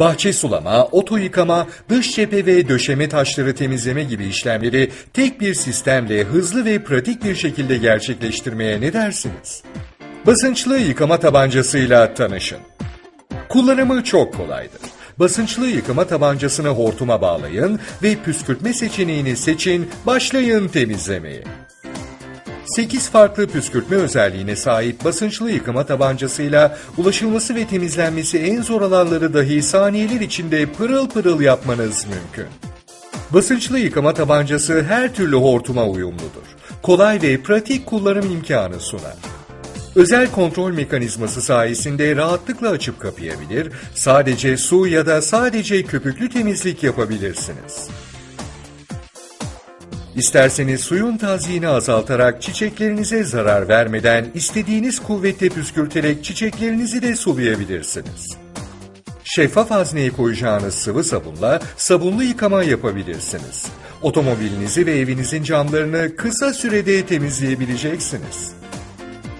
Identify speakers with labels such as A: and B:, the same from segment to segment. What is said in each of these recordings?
A: Bahçe sulama, oto yıkama, dış cephe ve döşeme taşları temizleme gibi işlemleri tek bir sistemle hızlı ve pratik bir şekilde gerçekleştirmeye ne dersiniz? Basınçlı yıkama tabancasıyla tanışın. Kullanımı çok kolaydır. Basınçlı yıkama tabancasını hortuma bağlayın ve püskürtme seçeneğini seçin, başlayın temizlemeye. 8 farklı püskürtme özelliğine sahip basınçlı yıkama tabancasıyla ulaşılması ve temizlenmesi en zor alanları dahi saniyeler içinde pırıl pırıl yapmanız mümkün. Basınçlı yıkama tabancası her türlü hortuma uyumludur. Kolay ve pratik kullanım imkanı sunar. Özel kontrol mekanizması sayesinde rahatlıkla açıp kapayabilir, sadece su ya da sadece köpüklü temizlik yapabilirsiniz. İsterseniz suyun tazyini azaltarak çiçeklerinize zarar vermeden istediğiniz kuvvette püskürterek çiçeklerinizi de sulayabilirsiniz. Şeffaf hazneye koyacağınız sıvı sabunla sabunlu yıkama yapabilirsiniz. Otomobilinizi ve evinizin camlarını kısa sürede temizleyebileceksiniz.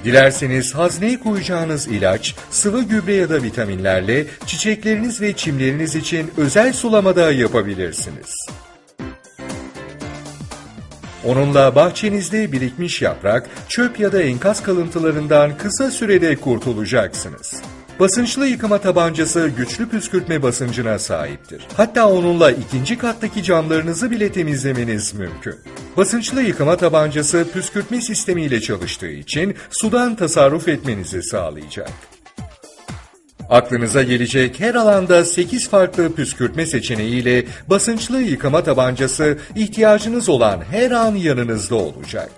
A: Dilerseniz hazneye koyacağınız ilaç, sıvı gübre ya da vitaminlerle çiçekleriniz ve çimleriniz için özel sulamada yapabilirsiniz. Onunla bahçenizde birikmiş yaprak, çöp ya da enkaz kalıntılarından kısa sürede kurtulacaksınız. Basınçlı yıkama tabancası güçlü püskürtme basıncına sahiptir. Hatta onunla ikinci kattaki camlarınızı bile temizlemeniz mümkün. Basınçlı yıkama tabancası püskürtme sistemiyle çalıştığı için sudan tasarruf etmenizi sağlayacak. Aklınıza gelecek her alanda 8 farklı püskürtme seçeneğiyle basınçlı yıkama tabancası ihtiyacınız olan her an yanınızda olacak.